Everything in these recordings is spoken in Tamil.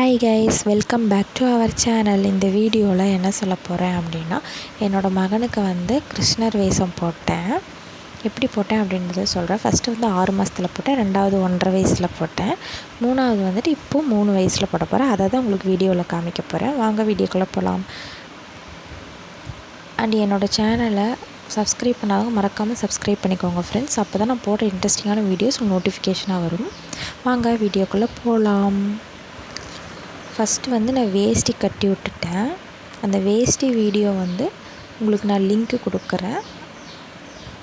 Hi guys welcome back to our channel இந்த வீடியோவில் என்ன சொல்ல போகிறேன் அப்படின்னா என்னோடய மகனுக்கு வந்து கிருஷ்ணர் வேஷம் போட்டேன். எப்படி போட்டேன் அப்படின்றத சொல்கிறேன் ஃபஸ்ட்டு வந்து ஆறு மாதத்தில் போட்டேன் ரெண்டாவது ஒன்றரை வயசில் போட்டேன். மூணாவது வந்துட்டு இப்போது மூணு வயசில் போட போகிறேன் அதை தான் உங்களுக்கு வீடியோவில் காமிக்க போகிறேன் வாங்க வீடியோக்குள்ளே போகலாம் அண்ட் என்னோடய சேனலை சப்ஸ்கிரைப் பண்ணாதவங்க மறக்காமல் சப்ஸ்கிரைப் பண்ணிக்கோங்க ஃப்ரெண்ட்ஸ் அப்போ தான் நான் போடுற இன்ட்ரெஸ்டிங்கான வீடியோஸ் நோட்டிஃபிகேஷனாக வரும். வாங்க வீடியோக்குள்ளே போகலாம் ஃபஸ்ட்டு வந்து நான் வேஷ்டி கட்டி விட்டுட்டேன். அந்த வேஷ்டி வீடியோ வந்து உங்களுக்கு நான் லிங்க்கு கொடுக்குறேன்.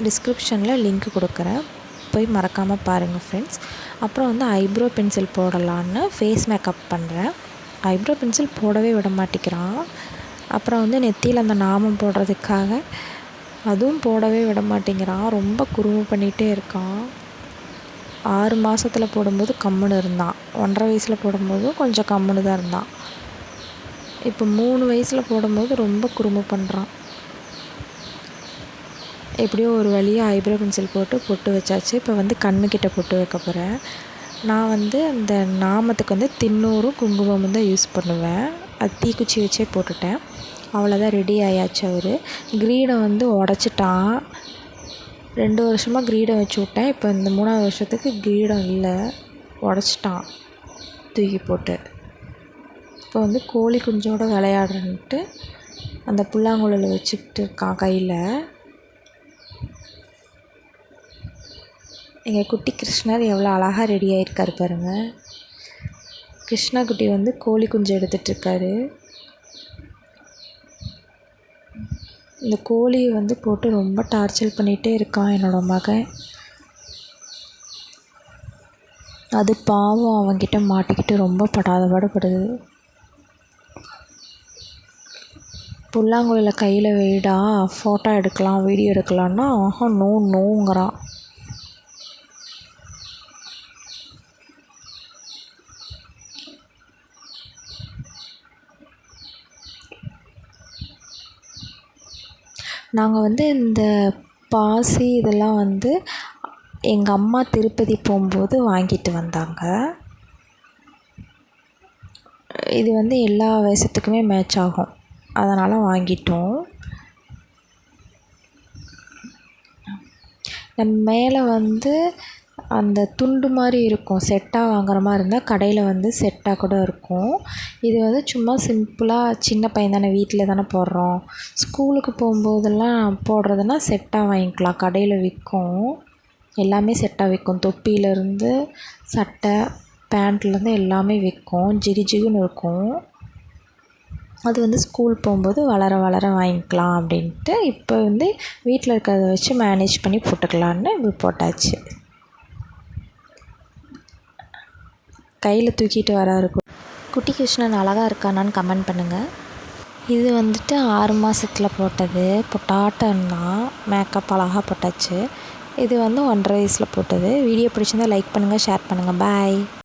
டிஸ்கிரிப்ஷனில் லிங்க் கொடுக்குறேன். போய் மறக்காமல் பாருங்கள் ஃப்ரெண்ட்ஸ் அப்புறம் வந்து ஐப்ரோ பென்சில் போடலான்னு ஃபேஸ் மேக்கப் பண்ணுறேன் ஐப்ரோ பென்சில் போடவே விட மாட்டேங்கிறான். அப்புறம் வந்து நெத்தியில் அந்த நாமம் போடுறதுக்காக அதுவும் போடவே விட மாட்டேங்கிறான். ரொம்ப குறும்பு பண்ணிகிட்டே இருக்கான். ஆறு மாதத்துல போடும்போது கம்முன்னு இருந்தான். ஒன்றரை வயசில் போடும்போதும் கொஞ்சம் கம்முன்னு தான் இருந்தான். இப்போ மூணு வயசில் போடும்போது ரொம்ப குறும்பு பண்ணுறான் எப்படியோ ஒரு வழியாக ஐப்ரோ பென்சில் போட்டு பொட்டு வச்சாச்சு. இப்போ வந்து கண்ணுக்கிட்ட பொட்டு வைக்க போகிறேன் நான் வந்து அந்த நாமத்துக்கு வந்து தின்னூறும் குங்குமமும் தான் யூஸ் பண்ணுவேன். அது தீக்குச்சி வச்சே போட்டுட்டேன். அவ்வளோதான் ரெடி ஆயாச்சு அவர். க்ரீனை வந்து உடச்சிட்டான். ரெண்டு வருஷமாக கிரீடம் வச்சு விட்டேன். இப்போ இந்த மூணாவது வருஷத்துக்கு கிரீடம் இல்லை. உடச்சிட்டான். தூக்கி போட்டு. இப்போ வந்து கோழி குஞ்சோட விளையாடுறன்ட்டு அந்த புல்லாங்குழல வச்சுக்கிட்டு இருக்கான் கையில். எங்கள் குட்டி கிருஷ்ணர் எவ்வளோ அழகாக ரெடி ஆகிருக்காரு பாருங்கள் கிருஷ்ணா குட்டி வந்து கோழி குஞ்சு எடுத்துகிட்ருக்காரு இந்த கோழியை வந்து போட்டு ரொம்ப டார்ச்சர் பண்ணிகிட்டே இருக்கான் என்னோடய மகன். அது பாவம் அவன்கிட்ட மாட்டிக்கிட்டு ரொம்ப படாத. பாடுபடுது புல்லாங்குழல கையில் வைடா ஃபோட்டோ எடுக்கலாம் வீடியோ எடுக்கலான்னா ஆஹா நோ நோங்கிறான். நாங்கள் வந்து இந்த பாசி இதெல்லாம் வந்து எங்கள் அம்மா திருப்பதி போகும்போது வாங்கிட்டு வந்தாங்க. இது வந்து எல்லா வயசத்துக்குமே மேட்ச் ஆகும். அதனால் வாங்கிட்டோம். நம் மேலே வந்து அந்த துண்டு மாதிரி இருக்கும். செட்டாக வாங்குற மாதிரி இருந்தால் கடையில் வந்து செட்டாக கூட இருக்கும். இது வந்து சும்மா சிம்பிளாக சின்ன பையன் தானே வீட்டில் தானே போடுறோம். ஸ்கூலுக்கு போகும்போதெல்லாம் போடுறதுனா செட்டாக வாங்கிக்கலாம். கடையில் விற்கும். எல்லாமே செட்டாக விற்கும். தொப்பியிலேருந்து சட்டை பேண்ட்லேருந்து எல்லாமே விற்கும். ஜிகு ஜிகுன்னு இருக்கும். அது வந்து ஸ்கூல் போகும்போது வளர வளர வாங்கிக்கலாம் அப்படின்ட்டு இப்போ வந்து வீட்டில் இருக்கிறத வச்சு மேனேஜ் பண்ணி போட்டுக்கலான்னு போட்டாச்சு. கையில் தூக்கிட்டு வராரு. குட்டி கிருஷ்ணன் அழகாக இருக்கானான்னு கமெண்ட் பண்ணுங்கள் இது வந்துட்டு ஆறு மாதத்தில் போட்டது. பொட்டாட்டம் தான். மேக்கப் அழகாக போட்டாச்சு. இது வந்து ஒன்றரை வயசில் போட்டது. வீடியோ பிடிச்சிருந்தால் லைக் பண்ணுங்கள் ஷேர் பண்ணுங்கள் பாய்